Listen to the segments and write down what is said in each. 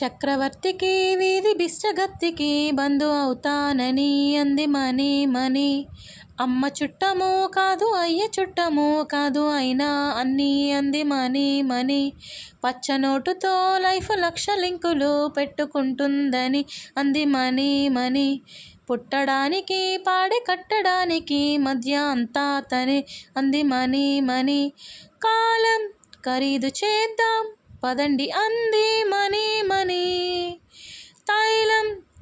చక్రవర్తికి వీధి బిష్టగత్తికి బంధు అవుతానని అంది మనీ మనీ అమ్మ చుట్టము కాదు అయ్య చుట్టము కాదు అయినా అన్నీ అంది మనీ మనీ పచ్చనోటుతో లైఫ్ లక్ష లింకులు పెట్టుకుంటుందని అంది మనీ మనీ పుట్టడానికి పాడి కట్టడానికి మధ్య అంతా తనే అంది మనీ మనీ కాలం ఖరీదు చేద్దాం పదండి అంది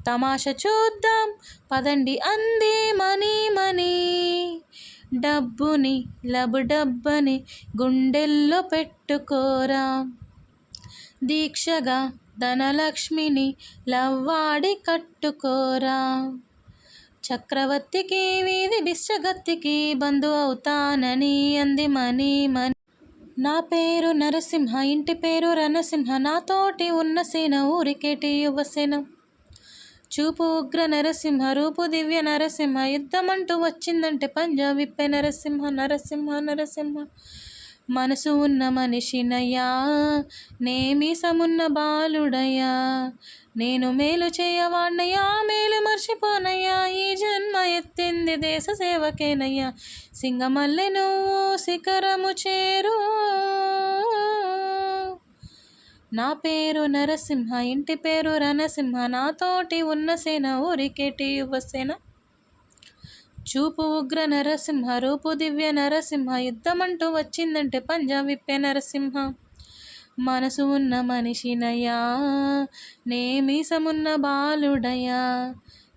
తమాష చూద్దాం. పదండి అంది మనీ మనీ. డబ్బుని లబు డబ్బని గుండెల్లో పెట్టుకోరా. దీక్షగా ధనలక్ష్మిని లవ్వాడి కట్టుకోరా. చక్రవర్తికి వీధి బిశ్చగత్తికి బంధు అవుతానని అంది మనీ మనీ. నా పేరు నరసింహ ఇంటి పేరు రణసింహ నాతోటి ఉన్న సేన ఊరికేటి యువసేన? చూపు ఉగ్ర నరసింహ రూపు దివ్య నరసింహ యుద్ధమంటూ వచ్చిందంటే పంజా విప్పే నరసింహ నరసింహ నరసింహ. మనసు ఉన్న మనిషినయ్యా నేమీసమున్న బాలుడయ్యా. నేను మేలు చేయవాణ్ణయ్యా మేలు మర్చిపోనయ్యా. ఈ జన్మ ఎత్తింది దేశ సేవకేనయ్యా. సింగమల్లె నువ్వు శిఖరము చేరు నా పేరు నరసింహ ఇంటి పేరు రణసింహ నాతోటి ఉన్న సేన ఊరికేటి యువసేన చూపు ఉగ్ర నరసింహ రూపు దివ్య నరసింహ యుద్ధమంటూ వచ్చిందంటే పంజాబ్ విప్పే నరసింహ. మనసు ఉన్న మనిషినయ్యా నేమీసమున్న బాలుడయ్యా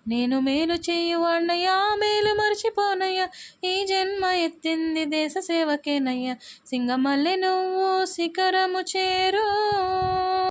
నేను మేలు చేయువాణ్ణయ్యా మేలు మర్చిపోనయ్యా. ఈ జన్మ ఎత్తింది దేశ సేవకేనయ్యా. సింగమల్లె నువ్వు శిఖరము చేరు.